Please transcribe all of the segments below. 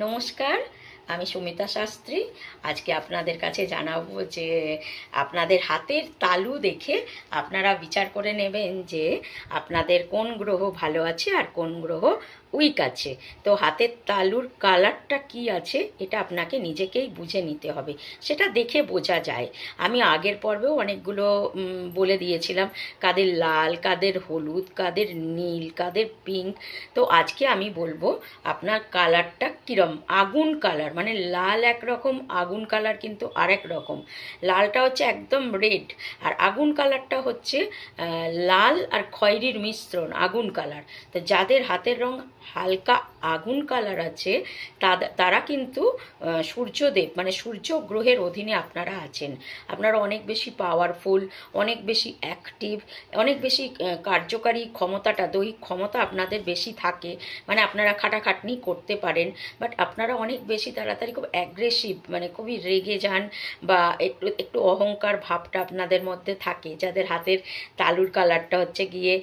নমস্কার। আমি সুমিতা শাস্ত্রী। আজকে আপনাদের কাছে জানাব যে, আপনাদের হাতের তালু দেখে আপনারা বিচার করে নেবেন যে, আপনাদের কোন গ্রহ ভালো আছে আর কোন গ্রহ উইক আছে। তো হাতের তালুর কালারটা কি আছে, এটা আপনাকে নিজেকেই বুঝে নিতে হবে। সেটা দেখে বোঝা যায়। আমি আগের পর্বেও অনেকগুলো বলে দিয়েছিলাম। কাদের লাল, কাদের হলুদ, কাদের নীল, কাদের পিঙ্ক। তো আজকে আমি বলব, আপনার কালারটা কিরম? আগুন কালার মানে লাল একরকম, আগুন কালার কিন্তু আরেক রকম। লালটা হচ্ছে একদম রেড, আর আগুন কালারটা হচ্ছে লাল আর খয়েরির মিশ্রণ, আগুন কালার। তো যাদের হাতের রং হালকা আগুন কালার আছে তারা কিন্তু সূর্যদেব মানে সূর্য গ্রহের অধীনে আপনারা আছেন। আপনারা অনেক বেশি পাওয়ারফুল অনেক বেশি অ্যাক্টিভ অনেক বেশি কার্যকারী ক্ষমতাটা, দৈহিক ক্ষমতা আপনাদের বেশি থাকে। মানে আপনারা খাটাখাটনি করতে পারেন বাট আপনারা অনেক বেশি তাড়াতাড়ি খুব অ্যাগ্রেসিভ মানে খুবই রেগে যান বা একটু একটু অহংকার ভাবটা আপনাদের মধ্যে থাকে, যাদের হাতের তালুর কালারটা হচ্ছে গিয়ে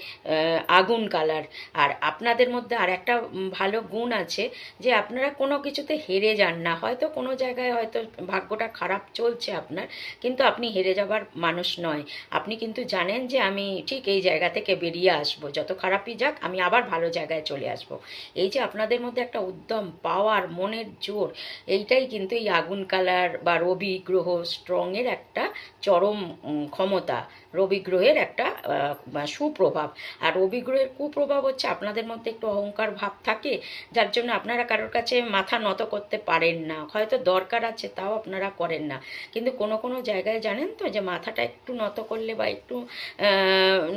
আগুন কালার আর আপনাদের মধ্যে আর একটা ভালো গুণ আছে যে আপনারা কোনো কিছুতে হেরে যান না। হয়তো কোনো জায়গায় হয়তো ভাগ্যটা খারাপ চলছে আপনার, কিন্তু আপনি হেরে যাবার মানুষ নয়। আপনি কিন্তু জানেন যে আমি ঠিক এই জায়গা থেকে বেরিয়ে আসব। যত খারাপই যাক, আমি আবার ভালো জায়গায় চলে আসব। এই যে আপনাদের মধ্যে একটা উদ্যম পাওয়ার মনের জোর এইটাই কিন্তু এই আগুন কালার বা রবি গ্রহ স্ট্রংয়ের একটা চরম ক্ষমতা, রবি গ্রহের একটা সুপ্রভাব। আর রবি গ্রহের কুপ্রভাব হচ্ছে আপনাদের মধ্যে একটু অহংকার ভাব থাকে, যার জন্য আপনারা কারোর কাছে মাথা নত করতে পারেন না। হয়তো দরকার আছে, তাও আপনারা করেন না। কিন্তু কোনো কোনো জায়গায় জানেন তো, যে মাথাটা একটু নত করলে বা একটু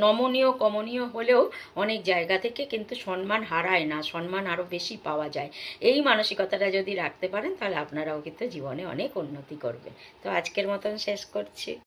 নমনীয়, কমনীয় হলেও অনেক জায়গা থেকে কিন্তু সম্মান হারায় না, সম্মান আরও বেশি পাওয়া যায়। এই মানসিকতাটা যদি রাখতে পারেন তাহলে আপনারাও কিন্তু জীবনে অনেক উন্নতি করবেন। তো আজকের মতন শেষ করছি।